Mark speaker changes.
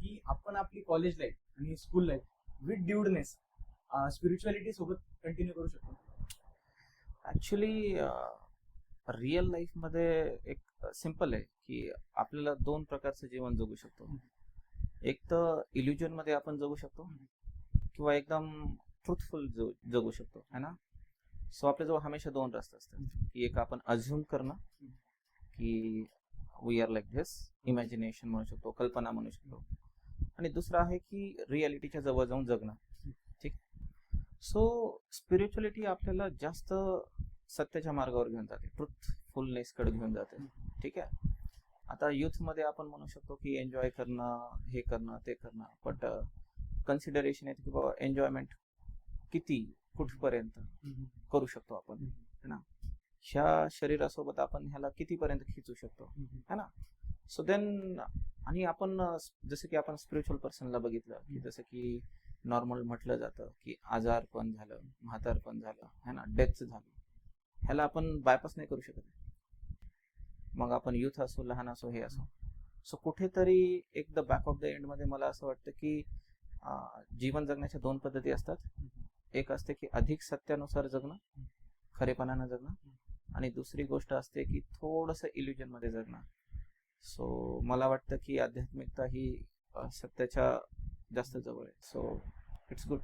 Speaker 1: की आपण आपली कॉलेज लाईफ आणि school life with dudeness spirituality सोबत कंटिन्यू करू शकतो.
Speaker 2: ऍक्च्युली रिअल लाईफमध्ये एक सिंपल आहे की आपल्याला दोन प्रकारचं जीवन जगू शकतो. एक तर इल्युजनमध्ये आपण जगू शकतो किंवा एकदम ट्रुथफुल जगू शकतो है ना? सो आपल्याजवळ हमेशा दोन रस्ते असतात. की एक आपण अझ्युम करणं की we are like this imagination म्हणू शकतो कल्पना म्हणू शकतो. आणि दुसरं आहे की रियालिटीच्या जवळ जाऊन जगणं. ठीक? सो स्पिरिच्युअलिटी आपल्याला जास्त सत्याच्या मार्गावर घेऊन जाते. ट्रुथफुलनेसकडे घेऊन जाते. ठीक आहे? आता यूथमध्ये आपण म्हणू शकतो की एन्जॉय करणं हे करणं ते करणं. बट कन्सिडरेशन uh, येते की बाबा एन्जॉयमेंट किती कुठपर्यंत करू शकतो आपण? है ना? ह्या शरीरासोबत आपण ह्याला कितीपर्यंत खिचू शकतो? है ना? सो देन आणि आपण जसं की आपण स्पिरिच्युअल पर्सनला बघितलं की जसं की नॉर्मल म्हटलं जातं की आजार पण झालं म्हातार पण झालं है ना डेथ झालं. ह्याला आपण बायपास नाही करू शकत. मग आपण युथ असो लहान असो हे असो. सो कुठेतरी एक द बॅक ऑफ द एंडमध्ये मला असं वाटतं की जीवन जगण्याच्या दोन पद्धती असतात. एक असते की अधिक सत्यानुसार जगणं खरेपणानं जगणं आणि दुसरी गोष्ट असते की थोडस इल्युजनमध्ये जगणं. सो मला वाटतं की आध्यात्मिकता ही सत्याच्या जास्त जवळ आहे. So it's good